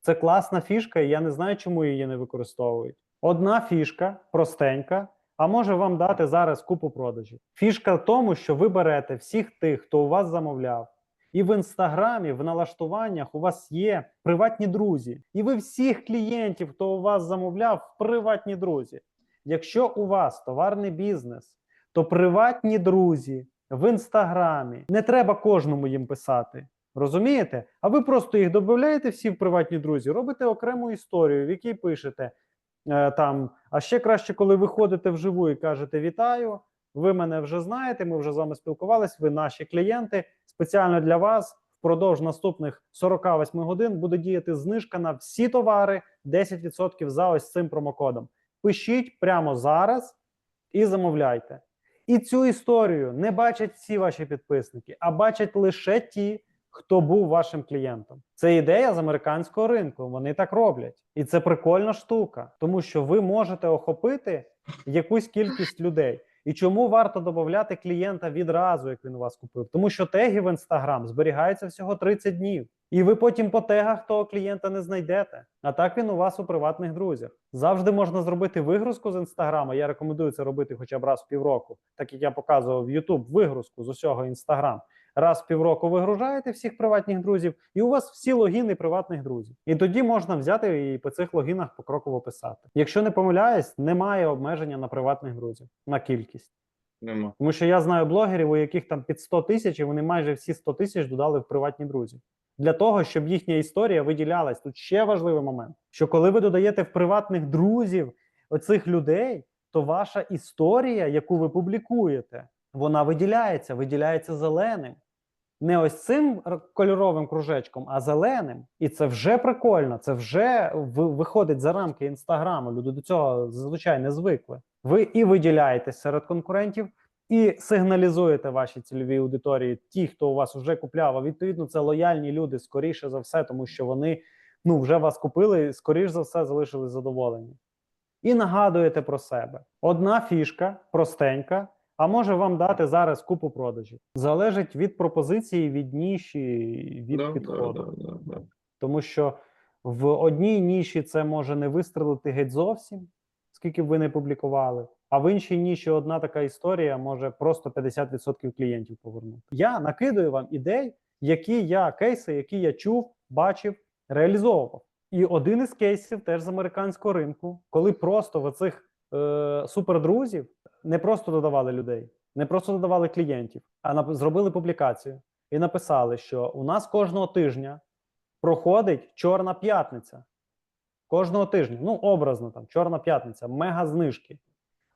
Це класна фішка, і я не знаю, чому її не використовують. Одна фішка простенька, а може вам дати зараз купу продажів. Фішка в тому, що ви берете всіх тих, хто у вас замовляв, і в інстаграмі, в налаштуваннях у вас є приватні друзі, і ви всіх клієнтів, хто у вас замовляв, приватні друзі. Якщо у вас товарний бізнес, то приватні друзі в інстаграмі не треба кожному їм писати. Розумієте? А ви просто їх додаєте всі в приватні друзі, робите окрему історію, в якій пишете е, там. А ще краще, коли ви ходите вживу і кажете Вітаю, ви мене вже знаєте, ми вже з вами спілкувались, ви наші клієнти. Спеціально для вас впродовж наступних 48 годин буде діяти знижка на всі товари 10% за ось цим промокодом. Пишіть прямо зараз і замовляйте. І цю історію не бачать всі ваші підписники, а бачать лише ті, хто був вашим клієнтом. Це ідея з американського ринку. Вони так роблять, і це прикольна штука, тому що ви можете охопити якусь кількість людей. І чому варто додати клієнта відразу, як він вас купив? Тому що теги в інстаграм зберігаються всього 30 днів, і ви потім по тегах того клієнта не знайдете. А так він у вас у приватних друзях. Завжди можна зробити вигрузку з інстаграма. Я рекомендую це робити хоча б раз в півроку, так як я показував в YouTube вигрузку з усього інстаграм. Раз в півроку вигружаєте всіх приватних друзів, і у вас всі логіни приватних друзів. І тоді можна взяти і по цих логінах покроково писати. Якщо не помиляюсь, немає обмеження на приватних друзів на кількість. Нема. Тому що я знаю блогерів, у яких там під 100 тисяч, і вони майже всі 100 тисяч додали в приватні друзі. Для того, щоб їхня історія виділялась. Тут ще важливий момент: що коли ви додаєте в приватних друзів оцих людей, то ваша історія, яку ви публікуєте, вона виділяється, виділяється зеленим. Не ось цим кольоровим кружечком, а зеленим. І це вже прикольно. Це вже виходить за рамки інстаграму. Люди до цього зазвичай не звикли. Ви і виділяєтесь серед конкурентів, і сигналізуєте вашій цільовій аудиторії, ті, хто у вас вже купляв. А відповідно, це лояльні люди, скоріше за все, тому що вони ну вже вас купили, і скоріш за все залишились задоволені. І нагадуєте про себе. Одна фішка простенька, а може вам дати зараз купу продажів. Залежить від пропозиції, від ніші, від Да, підходу. да, да, да, да. Тому що в одній ніші це може не вистрелити геть зовсім, скільки б ви не публікували. А в іншій ніші одна така історія може просто 50% клієнтів повернути. Я накидаю вам ідей, які я кейси, які я чув, бачив, реалізовував. І один із кейсів теж з американського ринку, коли просто в оцих е, супердрузів не просто додавали людей, не просто додавали клієнтів, а зробили публікацію і написали, що у нас кожного тижня проходить Чорна п'ятниця. Кожного тижня, ну образно там, Чорна п'ятниця, мега знижки.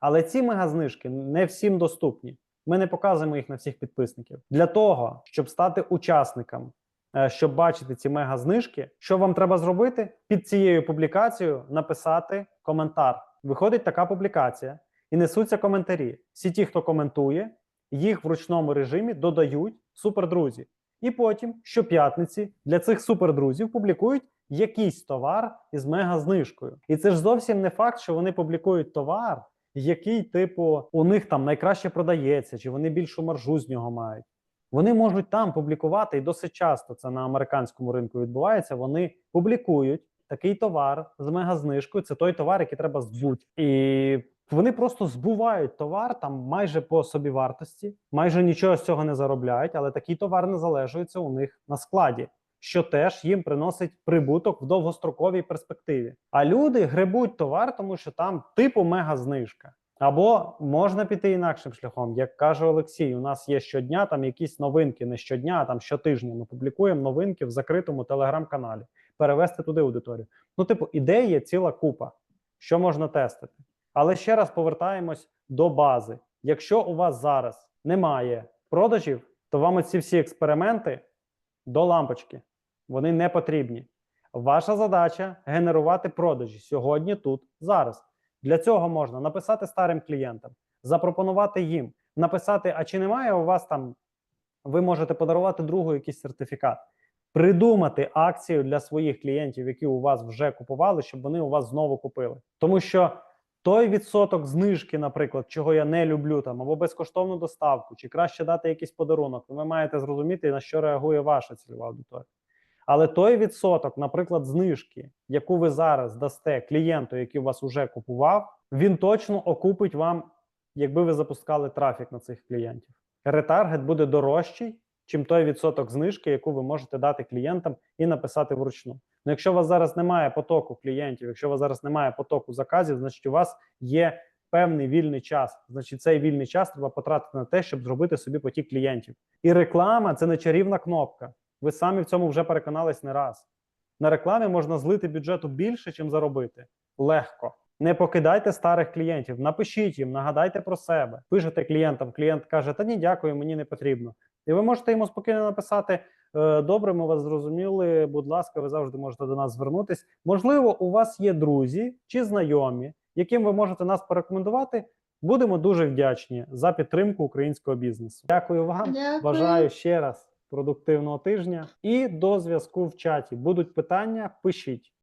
Але ці мега знижки не всім доступні. Ми не показуємо їх на всіх підписників. Для того, щоб стати учасником, е, щоб бачити ці мега знижки, що вам треба зробити? Під цією публікацією написати коментар. Виходить така публікація, і несуться коментарі. Всі ті, хто коментує, їх в ручному режимі додають супердрузі. І потім щоп'ятниці для цих супердрузів публікують якийсь товар із мегазнижкою. І це ж зовсім не факт, що вони публікують товар, який, типу, у них там найкраще продається, чи вони більшу маржу з нього мають. Вони можуть там публікувати, і досить часто це на американському ринку відбувається. Вони публікують такий товар з мегазнижкою. Це той товар, який треба збути. І вони просто збувають товар там майже по собівартості, майже нічого з цього не заробляють, але такий товар не залежується у них на складі, що теж їм приносить прибуток в довгостроковій перспективі. А люди гребуть товар, тому що там типу мегазнижка. Або можна піти інакшим шляхом, як каже Олексій. У нас є щодня там якісь новинки, не щодня, а там щотижня. Ми публікуємо новинки в закритому телеграм-каналі, перевести туди аудиторію. Ну, типу, ідей є ціла купа, що можна тестити. Але ще раз повертаємось до бази. Якщо у вас зараз немає продажів, то вам ці всі експерименти до лампочки. Вони не потрібні. Ваша задача генерувати продажі сьогодні, тут, зараз. Для цього можна написати старим клієнтам, запропонувати їм, написати: а чи немає у вас там, ви можете подарувати другу якийсь сертифікат, придумати акцію для своїх клієнтів, які у вас вже купували, щоб вони у вас знову купили. Тому що той відсоток знижки, наприклад, чого я не люблю, там або безкоштовну доставку, чи краще дати якийсь подарунок, ви маєте зрозуміти, на що реагує ваша цільова аудиторія. Але той відсоток, наприклад, знижки, яку ви зараз дасте клієнту, який вас уже купував, він точно окупить вам, якби ви запускали трафік на цих клієнтів. Ретаргет буде дорожчий, чим той відсоток знижки, яку ви можете дати клієнтам і написати вручну. Ну, якщо у вас зараз немає потоку клієнтів, якщо у вас зараз немає потоку заказів, значить у вас є певний вільний час. Значить, цей вільний час треба потратити на те, щоб зробити собі потік клієнтів. І реклама це не чарівна кнопка. Ви самі в цьому вже переконались не раз. На рекламі можна злити бюджету більше, чим заробити. Легко. Не покидайте старих клієнтів, напишіть їм, нагадайте про себе. Пишете клієнтам, клієнт каже: Та ні, дякую, мені не потрібно. І ви можете йому спокійно написати: «Е, Добре, ми вас зрозуміли. Будь ласка, ви завжди можете до нас звернутись. Можливо, у вас є друзі чи знайомі, яким ви можете нас порекомендувати. Будемо дуже вдячні за підтримку українського бізнесу. Дякую вам. Дякую. Бажаю ще раз продуктивного тижня і до зв'язку в чаті. Будуть питання, пишіть.